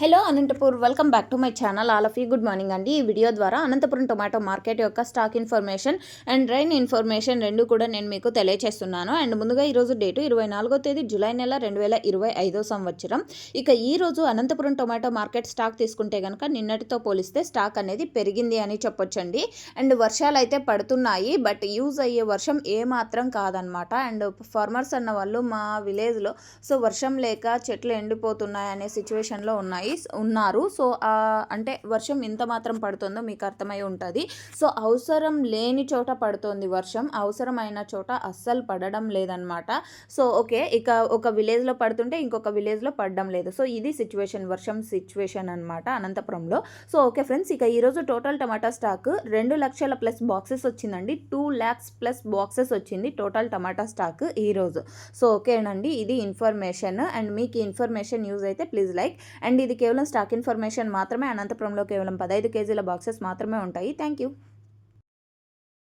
Hello Anantapur welcome back to my channel all of you good morning అండి. ఈ video ద్వారా Anantapuram tomato market యొక్క stock information and rain information రెండు కూడా నేను మీకు తెలియచేస్తున్నాను. అండ్ ముందుగా ఈరోజు డేటు ఇరవై నాలుగో తేదీ జూలై నెల రెండు వేల ఇరవై ఐదో సంవత్సరం. ఇక ఈ రోజు అనంతపురం టొమాటో మార్కెట్ స్టాక్ తీసుకుంటే కనుక నిన్నటితో పోలిస్తే స్టాక్ అనేది పెరిగింది అని చెప్పొచ్చండి. అండ్ వర్షాలు అయితే పడుతున్నాయి బట్ యూజ్ అయ్యే వర్షం ఏమాత్రం కాదనమాట. అండ్ ఫార్మర్స్ అన్న వాళ్ళు మా విలేజ్లో సో వర్షం లేక చెట్లు ఎండిపోతున్నాయి అనే సిచ్యువేషన్లో ఉన్నాయి. ఉన్నారు. సో అంటే వర్షం ఎంత మాత్రం పడుతుందో మీకు అర్థమై ఉంటుంది. సో అవసరం లేని చోట పడుతుంది వర్షం. అవసరమైన చోట అస్సలు పడడం లేదనమాట సో ఓకే ఇక ఒక విలేజ్లో పడుతుంటే ఇంకొక విలేజ్లో పడడం లేదు. సో ఇది సిచ్యువేషన్ వర్షం సిచ్యువేషన్ అనమాట అనంతపురంలో. సో ఓకే ఫ్రెండ్స్ ఇక ఈరోజు టోటల్ టమాటా స్టాక్ రెండు లక్షల ప్లస్ బాక్సెస్ వచ్చిందండి. టూ ల్యాక్స్ ప్లస్ బాక్సెస్ వచ్చింది టోటల్ టమాటా స్టాక్ ఈరోజు సో ఓకేనండి ఇది ఇన్ఫర్మేషన్ అండ్ మీకు ఇన్ఫర్మేషన్ యూజ్ అయితే ప్లీజ్ లైక్ అండ్ ఇది ఇది కేవలం స్టాక్ ఇన్ఫర్మేషన్ మాత్రమే. అనంతపురంలో కేవలం పదహైదు కేజీల బాక్సెస్ మాత్రమే ఉంటాయి. Thank you.